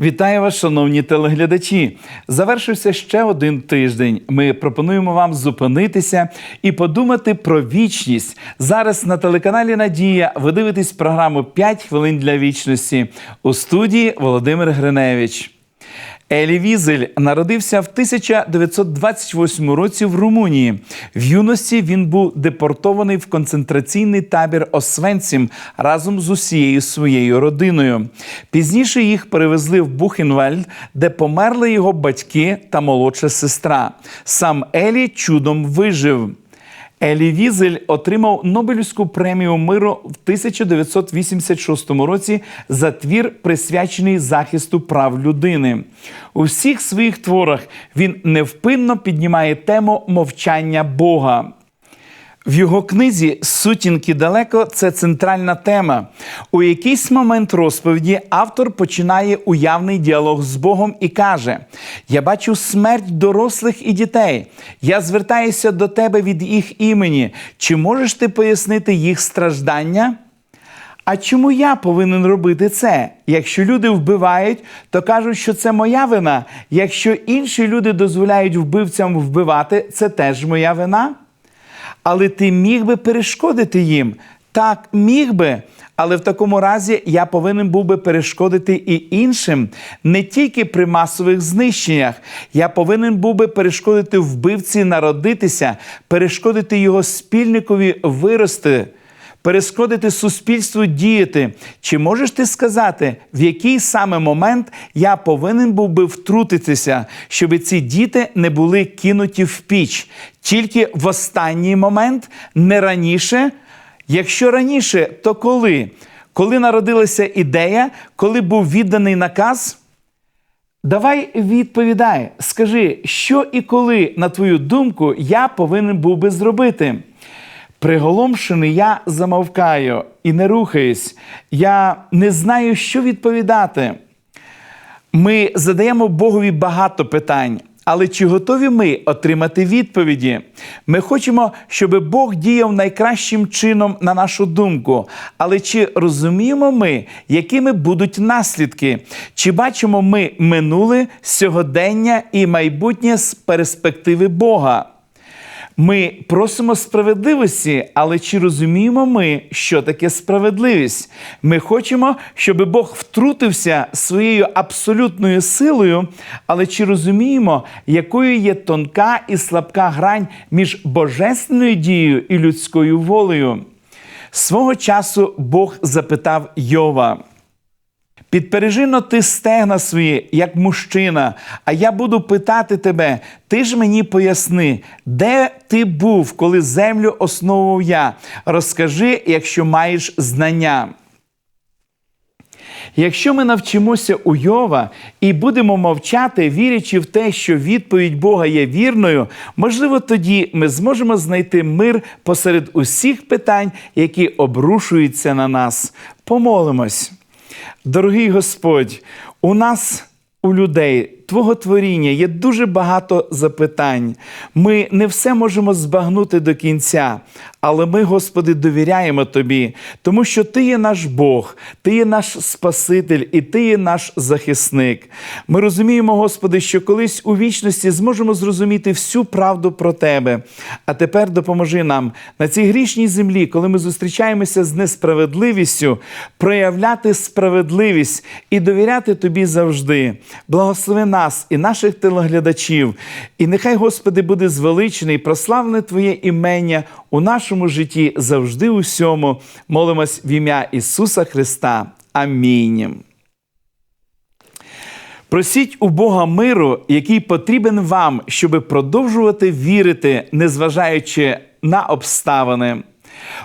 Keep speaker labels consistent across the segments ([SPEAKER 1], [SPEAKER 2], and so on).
[SPEAKER 1] Вітаю вас, шановні телеглядачі. Завершився ще один тиждень. Ми пропонуємо вам зупинитися і подумати про вічність. Зараз на телеканалі Надія ви дивитесь програму «5 хвилин для вічності у студії Володимир Гриневич. Елі Візель народився в 1928 році в Румунії. В юності він був депортований в концентраційний табір Освенцім разом з усією своєю родиною. Пізніше їх перевезли в Бухенвальд, де померли його батьки та молодша сестра. Сам Елі чудом вижив. Елі Візель отримав Нобелівську премію миру в 1986 році за твір, присвячений захисту прав людини. У всіх своїх творах він невпинно піднімає тему мовчання Бога. В його книзі Сутінки далеко це центральна тема. У якийсь момент розповіді автор починає уявний діалог з Богом і каже: Я бачу смерть дорослих і дітей. Я звертаюся до тебе від їх імені. Чи можеш ти пояснити їх страждання? А чому я повинен робити це? Якщо люди вбивають, то кажуть, що це моя вина. Якщо інші люди дозволяють вбивцям вбивати, це теж моя вина але ти міг би перешкодити їм. Так, міг би. Але в такому разі я повинен був би перешкодити і іншим не тільки при масових знищеннях. Я повинен був би перешкодити вбивці народитися, перешкодити його спільникові вирости, перешкодити суспільству діяти. Чи можеш ти сказати, в який саме момент я повинен був би втрутитися, щоб ці діти не були кинуті в піч? Тільки в останній момент, не раніше. Якщо раніше, то коли? Коли народилася ідея, коли був відданий наказ? Давай відповідай, скажи, що і коли, на твою думку, я повинен був би зробити. Приголомшений, я замовкаю і не рухаюсь. Я не знаю, що відповідати. Ми задаємо Богові багато питань. Але чи готові ми отримати відповіді? Ми хочемо, щоб Бог діяв найкращим чином на нашу думку. Але чи розуміємо ми, якими будуть наслідки? Чи бачимо ми минуле, сьогодення і майбутнє з перспективи Бога? Ми просимо справедливості, але чи розуміємо ми, що таке справедливість? Ми хочемо, щоб Бог втрутився своєю абсолютною силою, але чи розуміємо, якою є тонка і слабка грань між божественною дією і людською волею? Свого часу Бог запитав Йова. Підпережино ти стегна свої, як мужчина, а я буду питати тебе, ти ж мені поясни, де ти був, коли землю основував я. Розкажи, якщо маєш знання. Якщо ми навчимося у Йова і будемо мовчати, вірячи в те, що відповідь Бога є вірною, можливо, тоді ми зможемо знайти мир посеред усіх питань, які обрушуються на нас. Помолимось. Дорогий Господь, у нас, у людей, Твого творіння є дуже багато запитань. Ми не все можемо збагнути до кінця, але ми, Господи, довіряємо Тобі, тому що Ти є наш Бог, Ти є наш Спаситель і Ти є наш захисник. Ми розуміємо, Господи, що колись у вічності зможемо зрозуміти всю правду про Тебе. А тепер допоможи нам на цій грішній землі, коли ми зустрічаємося з несправедливістю, проявляти справедливість і довіряти Тобі завжди. Благослови нас і наших телеглядачів. І нехай, Господи, буде звеличений, прославлене Твоє імення у нашому житті завжди усьому. Молимось в ім'я Ісуса Христа. Амінь. Просіть у Бога миру, який потрібен вам, щоб продовжувати вірити, незважаючи на обставини.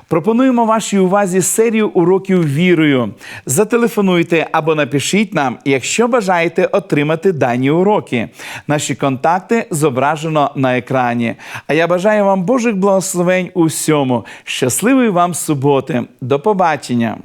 [SPEAKER 1] Пропонуємо вашій увазі серію уроків вірою. Зателефонуйте або напишіть нам, якщо бажаєте отримати дані уроки. Наші контакти зображено на екрані. А я бажаю вам Божих благословень у всьому. Щасливої вам суботи. До побачення!